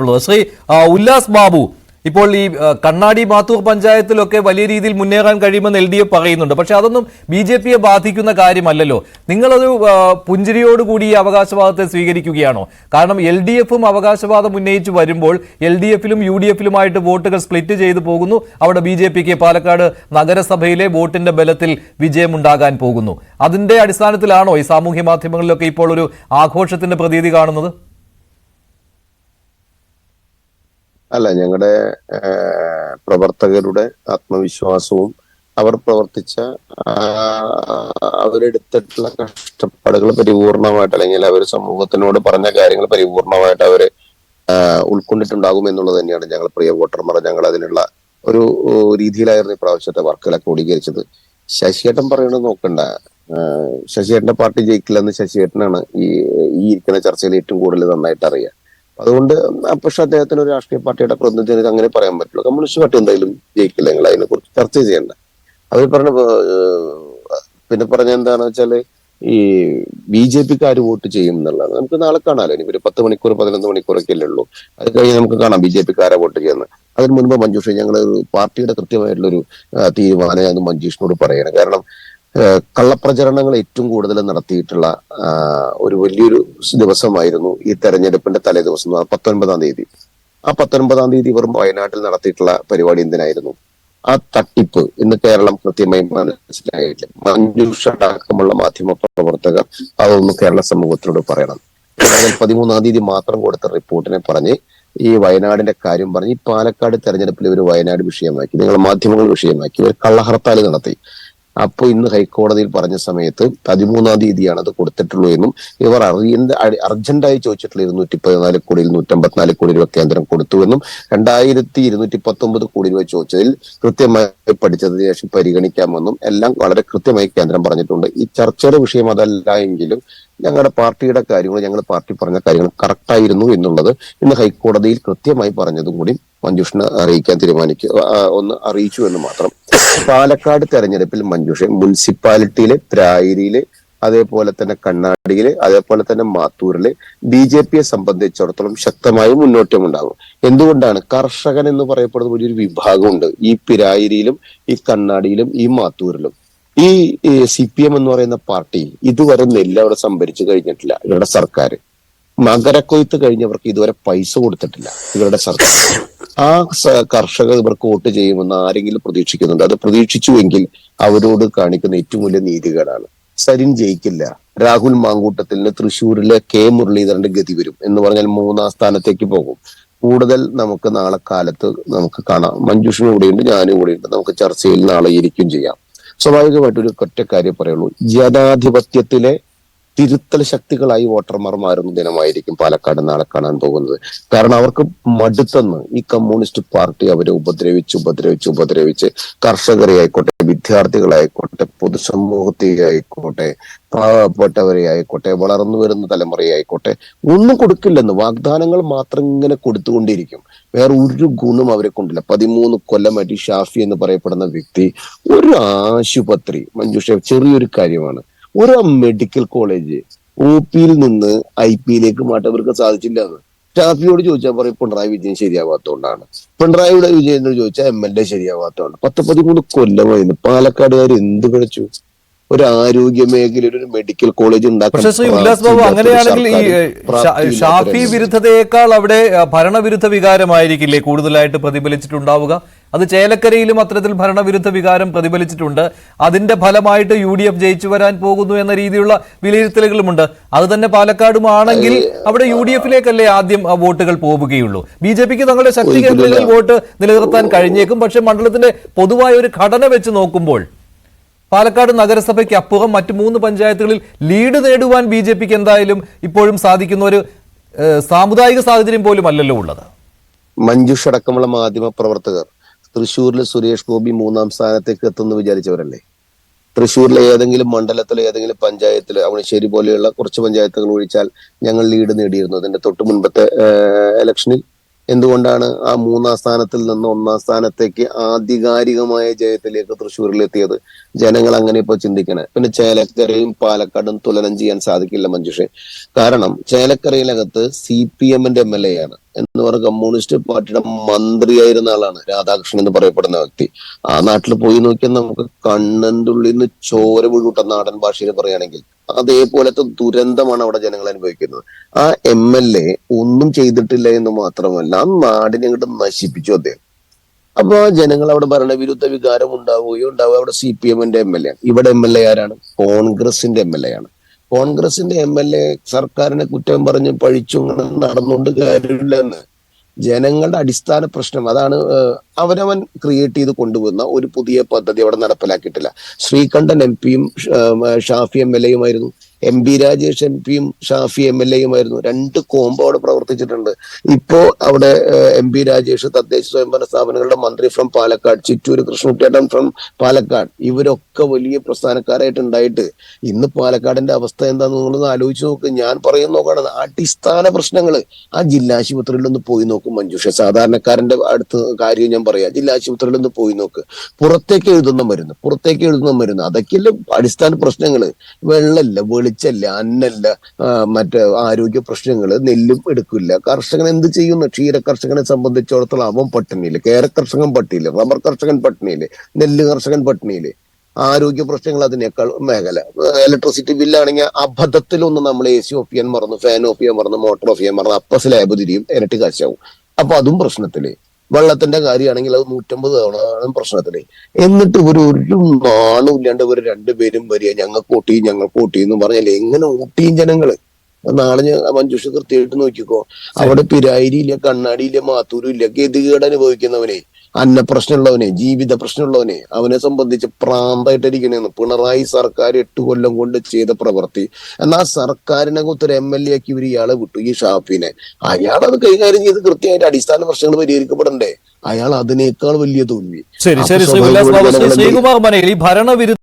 ഉള്ളത്. ശ്രീ ഉല്ലാസ് ബാബു ഇപ്പോൾ ഈ കണ്ണാടി മാത്തൂർ പഞ്ചായത്തിലൊക്കെ വലിയ രീതിയിൽ മുന്നേറാൻ കഴിയുമെന്ന് എൽ ഡി എഫ് പറയുന്നുണ്ട്. പക്ഷെ അതൊന്നും ബി ജെ പിയെ ബാധിക്കുന്ന കാര്യമല്ലല്ലോ. നിങ്ങളൊരു പുഞ്ചിരിയോടുകൂടി ഈ അവകാശവാദത്തെ സ്വീകരിക്കുകയാണോ? കാരണം എൽ ഡി എഫും അവകാശവാദം ഉന്നയിച്ച് വരുമ്പോൾ എൽ ഡി എഫിലും യു ഡി എഫിലുമായിട്ട് വോട്ടുകൾ സ്പ്ലിറ്റ് ചെയ്തു പോകുന്നു. അവിടെ ബി ജെ പിക്ക് പാലക്കാട് നഗരസഭയിലെ വോട്ടിന്റെ ബലത്തിൽ വിജയമുണ്ടാകാൻ പോകുന്നു. അതിന്റെ അടിസ്ഥാനത്തിലാണോ ഈ സാമൂഹ്യ മാധ്യമങ്ങളിലൊക്കെ ഇപ്പോൾ ഒരു ആഘോഷത്തിന്റെ പ്രതീതി കാണുന്നത്? അല്ല ഞങ്ങളുടെ പ്രവർത്തകരുടെ ആത്മവിശ്വാസവും അവർ പ്രവർത്തിച്ച അവരെടുത്തിട്ടുള്ള കഷ്ടപ്പാടുകൾ പരിപൂർണമായിട്ട് അല്ലെങ്കിൽ അവർ സമൂഹത്തിനോട് പറഞ്ഞ കാര്യങ്ങൾ പരിപൂർണമായിട്ട് അവർ ഉൾക്കൊണ്ടിട്ടുണ്ടാകും എന്നുള്ളത് തന്നെയാണ് ഞങ്ങൾ പ്രിയ വോട്ടർമാർ ഞങ്ങൾ അതിനുള്ള ഒരു രീതിയിലായിരുന്നു ഇപ്രാവശ്യത്തെ വർക്കുകളെ ക്രോഡീകരിച്ചത്. ശശിയേട്ടൻ പറയണത് നോക്കണ്ട. ശശിയേട്ടന്റെ പാർട്ടി ജയിക്കില്ലെന്ന് ശശിയേട്ടനാണ് ഈ ഈ ഇരിക്കുന്ന ചർച്ചയിൽ ഏറ്റവും കൂടുതൽ നന്നായിട്ട് അറിയാം അതുകൊണ്ട് പക്ഷെ അദ്ദേഹത്തിന് ഒരു രാഷ്ട്രീയ പാർട്ടിയുടെ പ്രതിനിധി അങ്ങനെ പറയാൻ പറ്റുള്ളൂ കമ്മ്യൂണിസ്റ്റ് പാർട്ടി എന്തായാലും ജയിക്കില്ല നിങ്ങൾ അതിനെ കുറിച്ച് ചർച്ച ചെയ്യണ്ട. അവർ പറഞ്ഞ പിന്നെ പറഞ്ഞ എന്താണെന്ന് വെച്ചാൽ ഈ ബി ജെ പിക്കാർ വോട്ട് ചെയ്യും എന്നുള്ളതാണ്. നമുക്ക് നാളെ കാണാലോ. ഇനി ഒരു പത്ത് മണിക്കൂർ പതിനൊന്ന് മണിക്കൂറൊക്കെ അല്ലേ ഉള്ളൂ. അത് കഴിഞ്ഞ് നമുക്ക് കാണാം ബി ജെ പിക്കാരെ വോട്ട് ചെയ്യുന്നത്. അതിന് മുൻപ് മഞ്ജുഷ ഞങ്ങൾ പാർട്ടിയുടെ കൃത്യമായിട്ടുള്ള ഒരു തീരുമാനം ഞാൻ മഞ്ജുഷിനോട് പറയണം. കാരണം കള്ളപ്രചരണങ്ങൾ ഏറ്റവും കൂടുതൽ നടത്തിയിട്ടുള്ള ഒരു വലിയൊരു ദിവസമായിരുന്നു ഈ തെരഞ്ഞെടുപ്പിന്റെ തലേദിവസം പത്തൊൻപതാം തീയതി. ആ പത്തൊൻപതാം തീയതി വെറും വയനാട്ടിൽ നടത്തിയിട്ടുള്ള പരിപാടി എന്തിനായിരുന്നു? ആ തട്ടിപ്പ് ഇന്ന് കേരളം കൃത്യമായി മനസ്സിലായിട്ടില്ല മഞ്ജുഷ അടക്കമുള്ള മാധ്യമ പ്രവർത്തകർ അതൊന്ന് കേരള സമൂഹത്തിനോട് പറയണം. പതിമൂന്നാം തീയതി മാത്രം കൊടുത്ത റിപ്പോർട്ടിനെ പറഞ്ഞ് ഈ വയനാടിന്റെ കാര്യം പറഞ്ഞ് ഈ പാലക്കാട് തെരഞ്ഞെടുപ്പിൽ ഇവർ വയനാട് വിഷയമാക്കി നിങ്ങൾ മാധ്യമങ്ങൾ വിഷയമാക്കി ഇവർ കള്ളഹർത്താൽ നടത്തി. അപ്പോൾ ഇന്ന് ഹൈക്കോടതിയിൽ പറഞ്ഞ സമയത്ത് പതിമൂന്നാം തീയതിയാണ് അത് കൊടുത്തിട്ടുള്ളൂ എന്നും ഇവർ അറിയേണ്ട അർജന്റായി ചോദിച്ചിട്ടുള്ള ഇരുന്നൂറ്റി പതിനാല് കോടിയിൽ നൂറ്റമ്പത്തിനാല് കോടി രൂപ കേന്ദ്രം കൊടുത്തുവെന്നും രണ്ടായിരത്തി ഇരുന്നൂറ്റി പത്തൊമ്പത് കോടി രൂപ ചോദിച്ചതിൽ കൃത്യമായി പഠിച്ചതിന് ശേഷം പരിഗണിക്കാമെന്നും എല്ലാം വളരെ കൃത്യമായി കേന്ദ്രം പറഞ്ഞിട്ടുണ്ട്. ഈ ചർച്ചയുടെ വിഷയം അതല്ല എങ്കിലും ഞങ്ങളുടെ പാർട്ടിയുടെ കാര്യങ്ങൾ ഞങ്ങൾ പാർട്ടി പറഞ്ഞ കാര്യങ്ങൾ കറക്റ്റായിരുന്നു എന്നുള്ളത് ഇന്ന് ഹൈക്കോടതിയിൽ കൃത്യമായി പറഞ്ഞതും കൂടി മഞ്ജുഷിനെ അറിയിക്കാൻ തീരുമാനിക്കുക ഒന്ന് അറിയിച്ചു എന്ന് മാത്രം. പാലക്കാട് തെരഞ്ഞെടുപ്പിൽ മഞ്ജുഷ മുനിസിപ്പാലിറ്റിയിലെ പ്രായരിയിലെ അതേപോലെ തന്നെ കണ്ണാടിയിൽ അതേപോലെ തന്നെ മാത്തൂരിൽ ബി ജെ പിയെ സംബന്ധിച്ചിടത്തോളം ശക്തമായ മുന്നോട്ടം ഉണ്ടാകും എന്തുകൊണ്ടാണ്? കർഷകൻ എന്ന് പറയപ്പെടുന്ന ഒരു വിഭാഗമുണ്ട്. ഈ പിരായിരിയിലും ഈ കണ്ണാടിയിലും ഈ മാത്തൂരിലും. ഈ സി പി എം എന്ന് പറയുന്ന പാർട്ടി ഇതുവരെ നെല്ല് അവിടെ സംഭരിച്ചു കഴിഞ്ഞിട്ടില്ല ഇവരുടെ സർക്കാർ. മകരക്കൊയ്ത്ത് കഴിഞ്ഞവർക്ക് ഇതുവരെ പൈസ കൊടുത്തിട്ടില്ല ഇവരുടെ സർക്കാർ. ആ കർഷകർ ഇവർക്ക് വോട്ട് ചെയ്യുമെന്ന് ആരെങ്കിലും പ്രതീക്ഷിക്കുന്നുണ്ട്. അത് പ്രതീക്ഷിച്ചുവെങ്കിൽ അവരോട് കാണിക്കുന്ന ഏറ്റവും വലിയ നീതികേടാണ്. സരിൻ ജയിക്കില്ല. രാഹുൽ മാങ്കൂട്ടത്തിന് തൃശ്ശൂരിലെ കെ മുരളീധരന്റെ ഗതി വരും എന്ന് പറഞ്ഞാൽ മൂന്നാം സ്ഥാനത്തേക്ക് പോകും. കൂടുതൽ നമുക്ക് നാളെ കാലത്ത് നമുക്ക് കാണാം. മഞ്ജുഷിനും കൂടെയുണ്ട് ഞാനും കൂടെയുണ്ട് നമുക്ക് ചർച്ചയിൽ നാളെ ഇരിക്കും ചെയ്യാം. സ്വാഭാവികമായിട്ട് ഒരു ഒറ്റ കാര്യം പറയുള്ളൂ. ജനാധിപത്യത്തിലെ തിരുത്തൽ ശക്തികളായി വോട്ടർമാർ മാറുന്ന ദിനമായിരിക്കും പാലക്കാട് നാളെ കാണാൻ പോകുന്നത്. കാരണം അവർക്ക് മടുത്തെന്ന് ഈ കമ്മ്യൂണിസ്റ്റ് പാർട്ടി അവരെ ഉപദ്രവിച്ച് ഉപദ്രവിച്ച് ഉപദ്രവിച്ച് കർഷകരെ ആയിക്കോട്ടെ വിദ്യാർത്ഥികളായിക്കോട്ടെ പൊതുസമൂഹത്തെ ആയിക്കോട്ടെ പാവപ്പെട്ടവരെ ആയിക്കോട്ടെ വളർന്നു വരുന്ന തലമുറയായിക്കോട്ടെ ഒന്നും കൊടുക്കില്ലെന്ന് വാഗ്ദാനങ്ങൾ മാത്രം ഇങ്ങനെ കൊടുത്തുകൊണ്ടിരിക്കും. വേറെ ഒരു ഗുണം അവരെ കൊണ്ടില്ല. പതിമൂന്ന് കൊല്ലമായിട്ട് ഷാഫി എന്ന് പറയപ്പെടുന്ന വ്യക്തി ഒരു ആശുപത്രി മഞ്ജുഷ ചെറിയൊരു കാര്യമാണ്. ഒരു മെഡിക്കൽ കോളേജ് ഒ പിയിൽ നിന്ന് ഐ പിയിലേക്ക് മാറ്റാൻ അവർക്ക് സാധിച്ചില്ല എന്ന്. ഷാഫിയോട് ചോദിച്ചാൽ പറയും പിണറായി വിജയൻ ശരിയാവാത്തതുകൊണ്ടാണ് പിണറായിയുടെ വിജയനോട് ചോദിച്ചാൽ എം എൽ എ ശരിയാവാത്തതുകൊണ്ട് പത്ത് പതിമൂന്ന് കൊല്ലമായിരുന്നു പാലക്കാടുകാർ എന്ത് കഴിച്ചു ഒരു ആരോഗ്യ മേഖലയിൽ ഒരു മെഡിക്കൽ കോളേജ് ഉണ്ടാക്കണം പക്ഷേ ശ്രീ ഉല്ലാസ് ബാബു അങ്ങനെയാണെങ്കിൽ ഈ ഷാഫി വിരുദ്ധതയേക്കാൾ അവിടെ ഭരണവിരുദ്ധ വികാരമായിരിക്കില്ലേ? കൂടുതലായിട്ട് പ്രതിഫലിച്ചിട്ടുണ്ടാവുക. അത് ചേലക്കരയിലും അത്തരത്തിൽ ഭരണവിരുദ്ധ വികാരം പ്രതിഫലിച്ചിട്ടുണ്ട്. അതിന്റെ ഫലമായിട്ട് യു ഡി എഫ് ജയിച്ചു വരാൻ പോകുന്നു എന്ന രീതിയിലുള്ള വിലയിരുത്തലുകളുമുണ്ട്. അത് തന്നെ പാലക്കാടുമാണെങ്കിൽ അവിടെ യു ഡി എഫിലേക്കല്ലേ ആദ്യം വോട്ടുകൾ പോവുകയുള്ളൂ. ബി ജെ പിക്ക് തങ്ങളുടെ ശക്തി കേന്ദ്രങ്ങളിൽ വോട്ട് നിലനിർത്താൻ കഴിഞ്ഞേക്കും. പക്ഷേ മണ്ഡലത്തിന്റെ പൊതുവായ ഒരു ഘടന വെച്ച് നോക്കുമ്പോൾ പാലക്കാട് നഗരസഭയ്ക്ക് അപ്പുറം മറ്റ് മൂന്ന് പഞ്ചായത്തുകളിൽ ലീഡ് നേടുവാൻ ബി ജെ പിക്ക് എന്തായാലും ഇപ്പോഴും സാധിക്കുന്ന ഒരു സാമുദായിക സാഹചര്യം പോലും അല്ലല്ലോ ഉള്ളത്. മഞ്ജുഷ് അടക്കമുള്ള മാധ്യമ പ്രവർത്തകർ തൃശ്ശൂരിൽ സുരേഷ് ഗോപി മൂന്നാം സ്ഥാനത്തേക്ക് എത്തുമെന്ന് വിചാരിച്ചവരല്ലേ? തൃശ്ശൂരിലെ ഏതെങ്കിലും മണ്ഡലത്തിലെ ഏതെങ്കിലും പഞ്ചായത്തിലോ അവണശ്ശേരി പോലെയുള്ള കുറച്ച് പഞ്ചായത്തുകൾ ഒഴിച്ചാൽ ഞങ്ങൾ ലീഡ് നേടിയിരുന്നു. അതിന്റെ തൊട്ട് മുൻപത്തെ ഇലക്ഷനിൽ എന്തുകൊണ്ടാണ് ആ മൂന്നാം സ്ഥാനത്തിൽ നിന്ന് ഒന്നാം സ്ഥാനത്തേക്ക് ആധികാരികമായ ജയത്തിലേക്ക് തൃശ്ശൂരിൽ എത്തിയത് ജനങ്ങൾ അങ്ങനെ ഇപ്പൊ ചിന്തിക്കണേ. പിന്നെ ചേലക്കരയും പാലക്കാടും തുലനം ചെയ്യാൻ സാധിക്കില്ല മഞ്ജുഷെ. കാരണം ചേലക്കരയിലകത്ത് സി പി എമ്മിന്റെ എം എൽ എ ആണ്. എന്ന് പറഞ്ഞ കമ്മ്യൂണിസ്റ്റ് പാർട്ടിയുടെ മന്ത്രിയായിരുന്ന ആളാണ് രാധാകൃഷ്ണൻ എന്ന് പറയപ്പെടുന്ന വ്യക്തി. ആ നാട്ടിൽ പോയി നോക്കിയാൽ നമുക്ക് കണ്ണന്തുള്ളിൽ നിന്ന് ചോര വിഴുട്ട നാടൻ ഭാഷയിൽ പറയുകയാണെങ്കിൽ അതേപോലത്തെ ദുരന്തമാണ് അവിടെ ജനങ്ങൾ അനുഭവിക്കുന്നത്. ആ എം എൽ എ ഒന്നും ചെയ്തിട്ടില്ല എന്ന് മാത്രമല്ല ആ നാടിനെ അങ്ങോട്ട് നശിപ്പിച്ചു അദ്ദേഹം. അപ്പൊ ആ ജനങ്ങൾ അവിടെ ഭരണവിരുദ്ധ വികാരം ഉണ്ടാവുകയോ ഉണ്ടാവുക. അവിടെ സി പി എമ്മിന്റെ എം എൽ എ ആണ്. ഇവിടെ എം എൽ എ ആരാണ്? കോൺഗ്രസിന്റെ എം എൽ എ ആണ്. കോൺഗ്രസിന്റെ എം എൽ എ സർക്കാരിനെ കുറ്റം പറഞ്ഞ് പഴിച്ചു നടന്നുകൊണ്ട് നടന്നുകൊണ്ട് കാര്യമില്ലെന്ന്. ജനങ്ങളുടെ അടിസ്ഥാന പ്രശ്നം അതാണ് അവനവൻ ക്രിയേറ്റ് ചെയ്ത് കൊണ്ടുവന്ന ഒരു പുതിയ പദ്ധതി അവിടെ നടപ്പിലാക്കിയിട്ടില്ല. ശ്രീകണ്ഠൻ എം പിയും ഷാഫി എം എൽ എയുമായിരുന്നു. എം ബി രാജേഷ് എം പിയും ഷാഫി എം എൽ എയുമായിരുന്നു രണ്ട് കോംബോ അവിടെ പ്രവർത്തിച്ചിട്ടുണ്ട്. ഇപ്പോ അവിടെ എം പി രാജേഷ് തദ്ദേശ സ്വയംഭരണ സ്ഥാപനങ്ങളുടെ മന്ത്രി ഫ്രം പാലക്കാട് ചിറ്റൂര് കൃഷ്ണകുട്ടിയേട്ടൻ ഫ്രം പാലക്കാട്. ഇവരൊക്കെ വലിയ പ്രസ്ഥാനക്കാരായിട്ട് ഉണ്ടായിട്ട് ഇന്ന് പാലക്കാടിന്റെ അവസ്ഥ എന്താന്ന് നിങ്ങളൊന്ന് ആലോചിച്ച് നോക്ക്. ഞാൻ പറയുന്ന നോക്കുകയാണ് അടിസ്ഥാന പ്രശ്നങ്ങൾ ആ ജില്ലാ ആശുപത്രിയിൽ ഒന്ന് പോയി നോക്കും മഞ്ജുഷ സാധാരണക്കാരന്റെ അടുത്ത് കാര്യം ഞാൻ പറയാം. ജില്ലാ ആശുപത്രിയിൽ ഒന്ന് പോയി നോക്ക്. പുറത്തേക്ക് എഴുതുന്ന മരുന്ന് പുറത്തേക്ക് എഴുതുന്ന മരുന്ന് അതൊക്കെയല്ലേ അടിസ്ഥാന പ്രശ്നങ്ങൾ. വെള്ളമില്ല വെളിച്ചല്ല അന്നല്ല മറ്റ് ആരോഗ്യ പ്രശ്നങ്ങൾ നെല്ലും എടുക്കില്ല. കർഷകൻ എന്ത് ചെയ്യുന്നു? ക്ഷീര കർഷകനെ സംബന്ധിച്ചിടത്തോളം അവൻ പട്ടിണിയിൽ കേര കർഷകൻ പട്ടിയിൽ റബ്ബർ കർഷകൻ പട്ടിണിയിൽ നെല്ല് കർഷകൻ പട്ടിണിയിൽ. ആരോഗ്യ പ്രശ്നങ്ങൾ അതിനേക്കാൾ മേഖല. ഇലക്ട്രിസിറ്റി ബില്ലാണെങ്കിൽ അബദ്ധത്തിലൊന്ന് നമ്മൾ എ സി ഓഫ് ചെയ്യാൻ മറന്നു ഫാൻ ഓഫ് ചെയ്യാൻ മറന്നു മോട്ടോർ ഓഫ് ചെയ്യാൻ മറന്നു അപ്പ സ്ലാബ് തിരിയും ഇരട്ടി കാശാവും. അപ്പൊ അതും പ്രശ്നത്തിൽ. വെള്ളത്തിന്റെ കാര്യമാണെങ്കിൽ അത് നൂറ്റമ്പത് തവണ ആണ് പ്രശ്നത്തിൽ എന്നിട്ട് ഇവർ ഒരു നാണും ഇല്ലാണ്ട് ഒരു രണ്ടുപേരും വരിക. ഞങ്ങൾക്ക് ഊട്ടി ഞങ്ങൾക്ക് ഊട്ടി എന്ന് പറഞ്ഞാൽ എങ്ങനെ ഊട്ടിയും ജനങ്ങൾ? നാളെ ഞാൻ മഞ്ജുഷ കൃത്യമായിട്ട് നോക്കിക്കോ. അവിടെ പിരായിരിയില്ല കണ്ണാടിയില്ല മാത്തൂരും ഇല്ല ഗതികേട് അനുഭവിക്കുന്നവനെ. അന്ന പ്രശ്നമുള്ളവനെ ജീവിത പ്രശ്നമുള്ളവനെ അവനെ സംബന്ധിച്ച് പ്രാന്തായിട്ടിരിക്കണേന്ന് പിണറായി സർക്കാർ എട്ട് കൊല്ലം കൊണ്ട് ചെയ്ത പ്രവൃത്തി. എന്നാൽ സർക്കാരിനെ ഒരു എം എൽ എ ആക്കി ഇവർ ഇയാളെ വിട്ടു ഈ ഷാഫിനെ. അയാൾ അത് കൈകാര്യം ചെയ്ത് കൃത്യമായിട്ട് അടിസ്ഥാന പ്രശ്നങ്ങൾ പരിഹരിക്കപ്പെടണ്ടേ? അയാൾ അതിനേക്കാൾ വലിയ തോൽവി. ശരി ശരി ശ്രീകുമാർ മനയിൽ ഈ ഭരണവിരുദ്ധ